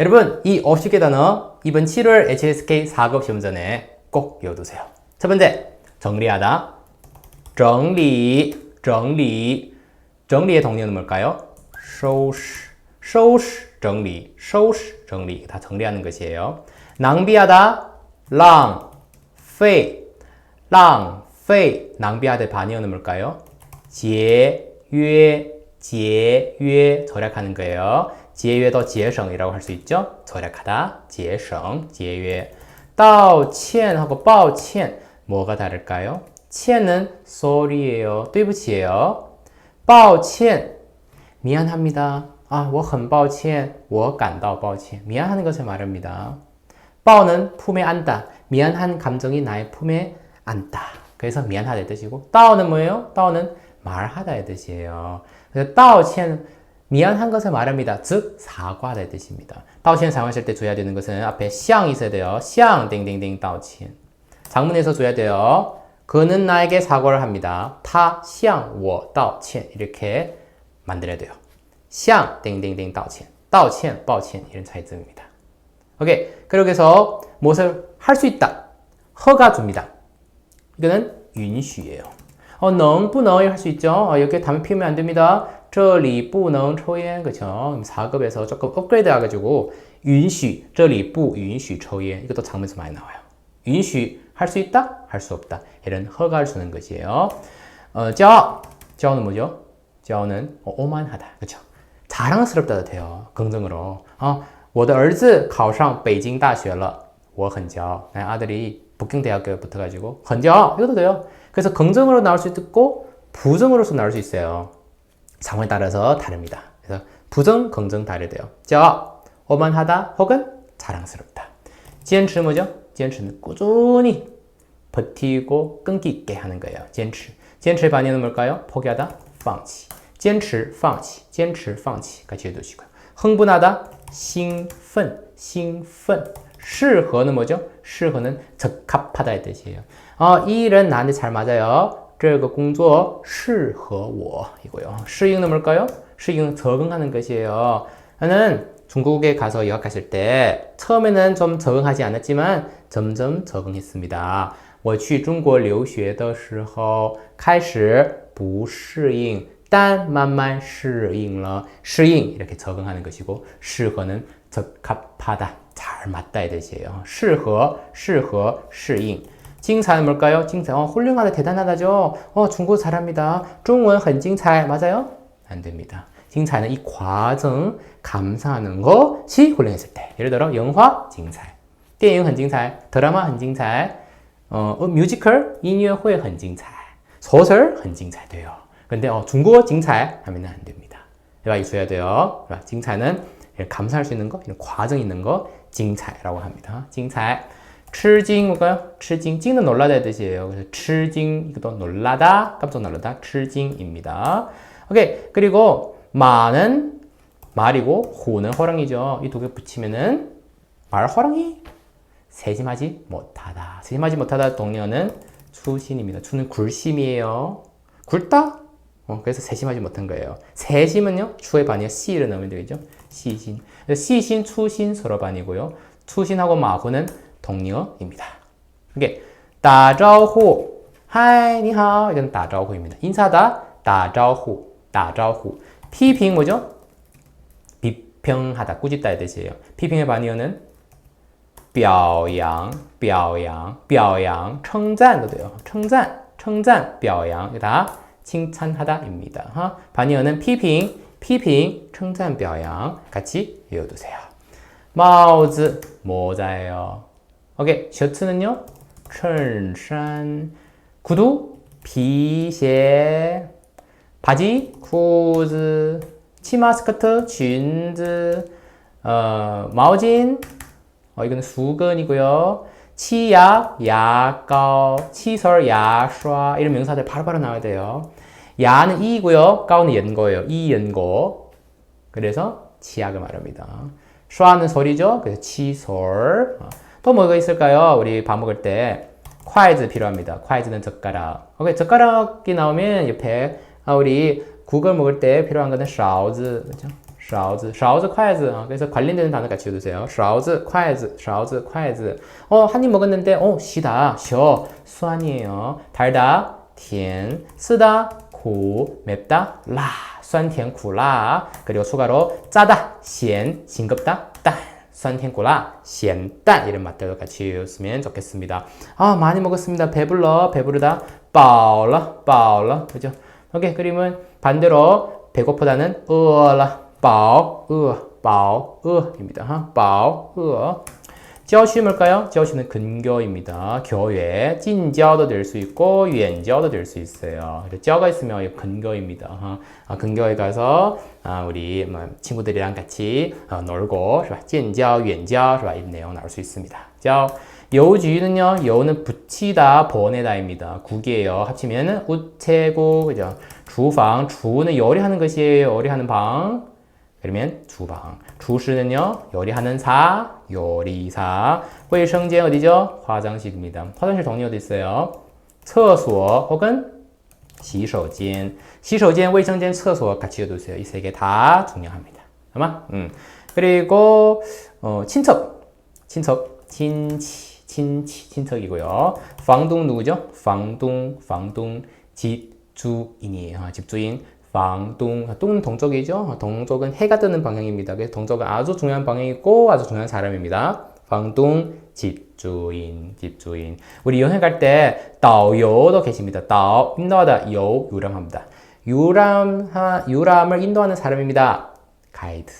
여러분, 이 50개 단어 이번 7월 HSK 4급 시험 전에 꼭 외워두세요. 첫 번째, 정리하다. 정리, 정리. 정리의 동료는 뭘까요? 收拾,收拾, 정리, 收拾, 정리. 다 정리하는 것이에요. 낭비하다, 浪费,浪费. 낭비하다의 반의어는 뭘까요? 节约, 节约. 절약하는 거예요. 节约더 节省이라고 할 수 있죠. 절약하다, 节省,节约. 道歉하고 抱歉 뭐가 다를까요? 歉은 sorry예요. 对不起예요. 抱歉 미안합니다. 아, 我很抱歉.我感到抱歉. 미안하는 것을 말합니다. 抱는 품에 안다. 미안한 감정이 나의 품에 안다. 그래서 미안하다의 뜻이고 道는 뭐예요? 道는 말하다의 뜻이에요. 그래서 道歉 미안한 것을 말합니다. 즉 사과의 뜻입니다. 道歉 사용하실 때 줘야 되는 것은 앞에 向 있어야 돼요. 向 땡땡땡 道歉. 장문에서 줘야 돼요. 그는 나에게 사과를 합니다. 他向我道歉 이렇게 만들어야 돼요. 向 땡땡땡 道歉. 道歉, 抱歉 이런 차이점입니다. 오케이. 그렇게 해서 무엇을 할 수 있다. 허가 줍니다. 이거는 允许예요. 어, 能不能할 수 있죠. 어, 이렇게 담배 피우면 안 됩니다. 这里不能抽烟 그죠? 4급에서 조금 업그레이드 해가지고 允许这里不允许抽烟 이것도 장문에서 많이 나와요. 允许할 수 있다? 할 수 없다. 이런 허가를 주는 것이에요. 어, 骄傲 骄傲는 뭐죠? 骄傲는 어, 오만하다. 그죠? 자랑스럽다도 돼요. 긍정으로. 어, 我的儿子考上北京大学了.我很骄傲. 내 아들이 북경대학교에 붙어가지고 很骄傲. 이것도 돼요. 그래서 긍정으로 나올 수 있고 부정으로서 나올 수 있어요. 상황에 따라서 다릅니다. 그래서 부정, 긍정 다르대요. 骄傲, 오만하다 혹은 자랑스럽다. 坚持 뭐죠? 坚持는 꾸준히 버티고 끈기 있게 하는 거예요. 坚持. 坚持의 반의는 뭘까요? 포기하다, 放弃. 坚持,放弃,坚持,放弃 같이 해두시고요. 흥분하다, 兴奋,兴奋. 适合는 뭐죠? 适合는 적합하다의 뜻이에요. 어, 이 일은 나한테 잘 맞아요. 这个工作适合我 이거요. 适应은 뭘까요? 适应 적응하는 것이에요. 저는 중국에 가서 유학했을 때 처음에는 좀 적응하지 않았지만 점점 적응했습니다. 我去中国留学的时候开始不适应但慢慢适应了. 适应 이렇게 적응하는 것이고 适合는 적합하다. 잘 맞다의 뜻이에요. 适合,适合,适应. 징차는 뭘까요? 징차. 어, 훌륭하다, 대단하다죠. 어, 중국어 잘합니다. 중원 很精彩. 맞아요? 안 됩니다. 징차는 이 과정 감사하는 것이 훌륭했을 때. 예를 들어 영화 精彩, 电影很精彩, 드라마 很精彩, 어, 어, 뮤지컬 音乐会很精彩, 소설 很精彩 돼요. 근데 어, 중국어 精彩 하면 안 됩니다. 대화 있어야 돼요. 징차는 감사할 수 있는 거, 이런 과정 있는 거, 精彩라고 합니다. 精彩. 吃惊 뭘까요? 吃惊. 찡은 놀라다의 뜻이에요. 그래서 吃惊 이것도 놀라다, 깜짝 놀라다. 吃惊입니다. 오케이. 그리고 마는 말이고 호는 호랑이죠. 이 두 개 붙이면은 말 호랑이 세심하지 못하다. 세심하지 못하다 동료는 추신입니다. 추는 굴심이에요. 굵다? 어, 그래서 세심하지 못한 거예요. 세심은요, 추의 반이요, 시를 넣으면 되겠죠? 시신. 시신, 추신 서로 반이고요. 추신하고 마후는 동료입니다. 이게 打招呼, 하이, 니하오, 이건 打招呼입니다. 인사다, 打招呼,打招呼. 피빙 뭐죠? 비평하다, 꾸짖다의 뜻이에요. 피빙의 반이어는 表扬,表扬,表扬,称赞도 돼요. 称赞,称赞,表扬, 이거 다 칭찬하다입니다. 하? 반이어는 피빙, 피빙, 칭찬, 表扬 같이 외워두세요. 마우즈 모자예요. 오케이 셔츠는요. 衬衫 구두皮鞋 바지 구즈 치마 스커트 쥔즈 어, 마오진 어, 이거는 수건이고요. 치약, 야가오, 치설, 야슈아 이런 명사들 바로바로 나와야 돼요. 야는 이고요. 가오는 연고예요. 이 연고. 그래서 치약을 말합니다. 슈아는 소리죠. 그래서 치솔. 어. 또 뭐가 있을까요? 우리 밥 먹을 때 콰이즈 필요합니다. 콰이즈는 젓가락. 오케이, 젓가락이 나오면 옆에 아, 우리 국을 먹을 때 필요한 거는 샤오즈, 그죠? 勺子, 勺子, 筷子. 어, 그래서 관련되는 단어 같이 외우세요. 勺子,筷子,勺子,筷子. 어, 한 입 먹었는데, 어, 시다, 셔, 수완이에요. 달다, 甜, 쓰다, 고, 맵다, 라, 酸甜苦辣. 그리고 추가로 짜다, 咸, 싱겁다, 산텐콜라 셴단 이런 맛들 같이 쓰면 좋겠습니다. 아 많이 먹었습니다. 배불러 배부르다 빠올라 빠올라 그죠? 오케이 그림은 반대로 배고프다는 으라 빠오 으 빠오 으입니다. 하 빠오 으 저시 뭘까요? 저시는 근교입니다. 교외, 찐저도 될 수 있고 유엔저도 될 수 있어요. 그래서 저가 있으면 근교입니다. 어, 아, 근교에 가서 아, 우리 뭐, 친구들이랑 같이 어, 놀고 찐저, 유엔저 이런 내용 나올 수 있습니다. 저 여우주의는요. 여우는 붙이다, 보내다입니다. 국이에요. 합치면 우체국, 그죠? 주방, 주는 요리하는 것이에요. 요리하는 방. 그러면 주방. 주시는요, 요리하는 사, 요리사. 卫生间 어디죠? 화장실입니다. 화장실 정리 어디 있어요? 厕所 혹은 洗手间. 洗手间, 卫生间, 厕所 같이 읽어두세요. 이 세 개 다 중요합니다. 아마? 음. 그리고 어, 친척, 친척, 친치, 친치, 친척이고요. 방동 누구죠? 방동, 방동, 집주인이에요. 집주인. 방동, 동 동쪽이죠. 동쪽은 해가 뜨는 방향입니다. 그래서 동쪽은 아주 중요한 방향이고 아주 중요한 사람입니다. 방동 집주인, 집주인. 우리 여행 갈 때导游도 계십니다. 导 인도하다, 요 유람합니다. 유람 유람을 인도하는 사람입니다. 가이드.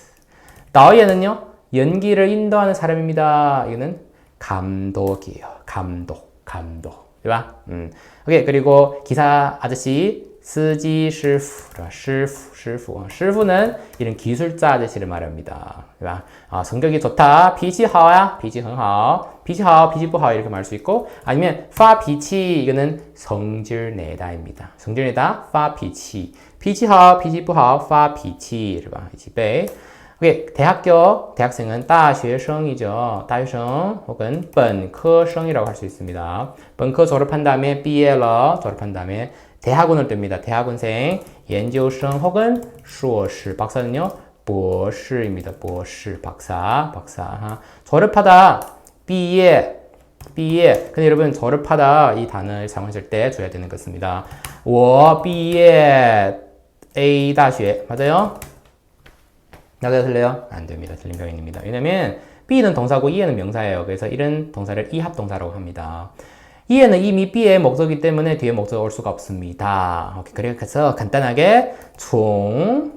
导演은요 연기를 인도하는 사람입니다. 이거는 감독이에요. 감독, 감독. 对吧? 음. 오케이. 그리고 기사 아저씨 司机师傅,师傅, 师傅.师傅는 이런 기술자 아저씨를 말합니다. 对吧? 아, 성격이 좋다. 脾气好呀. 脾气很好. 脾气好,脾气不好 이렇게 말할 수 있고 아니면 发脾气 이거는 성질 내다입니다. 성질 내다 发脾气.脾气好,脾气不好,发脾气,是吧? 一起背. 오케이. 대학교 대학생은 大学生이죠. 大学生 혹은 本科生이라고 할 수 있습니다. 本科 졸업한 다음에 毕业了 졸업한 다음에 대학원을 뜹니다. 대학원생,研究生 혹은 硕士 박사는요. 博士입니다. 博士 박사, 박사. 하. 졸업하다, 毕业, 毕业. 근데 여러분 졸업하다 이 단어를 사용하실 때 줘야 되는 것입니다. 我毕业 A 大学 맞아요? 나도 틀려요? 안 됩니다. 틀린 표현입니다. 왜냐면 B는 동사고 E는 명사예요. 그래서 이런 동사를 이합동사라고 합니다. 이에는 이미 B의 목적이기 때문에 뒤에 목적이 올 수가 없습니다. 오케이, 그래서 간단하게 총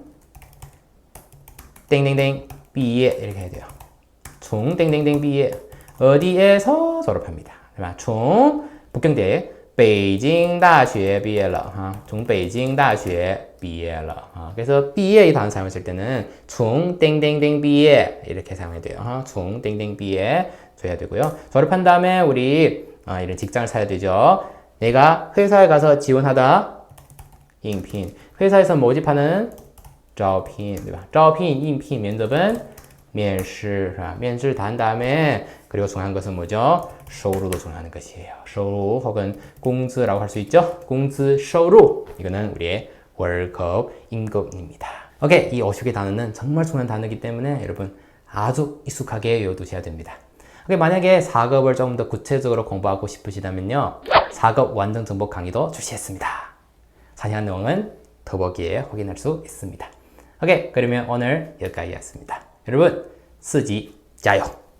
땡땡땡 B에 이렇게 해야 돼요. 총 땡땡땡 B에 어디에서 졸업합니다. 총 북경대 北京大学毕业了哈，从北京大学毕业了啊。 그래서 毕业이 단어 사용했을 때는 从 땡땡땡 毕业 이렇게 사용해야 돼요. 하, 从 땡땡 毕业 줘야 되고요. 졸업한 다음에 우리 아, 이런 직장을 사야 되죠. 내가 회사에 가서 지원하다 인핀 회사에서 모집하는 招聘 对吧? 招聘 인핀 면접은 面试 면试다 한 다음에 그리고 중요한 것은 뭐죠?收入도 중요한 것이에요. 收入 혹은 工资라고 할 수 있죠. 工资, 收入 이거는 우리의 월급, 임금입니다. 오케이, 이 50개 단어는 정말 중요한 단어이기 때문에 여러분 아주 익숙하게 외워두셔야 됩니다. 만약에 4급을 좀 더 구체적으로 공부하고 싶으시다면요. 4급 완전 정보 강의도 출시했습니다. 자세한 내용은 더보기에 확인할 수 있습니다. 오케이, 그러면 오늘 여기까지였습니다. 여러분, 쓰지, 자요!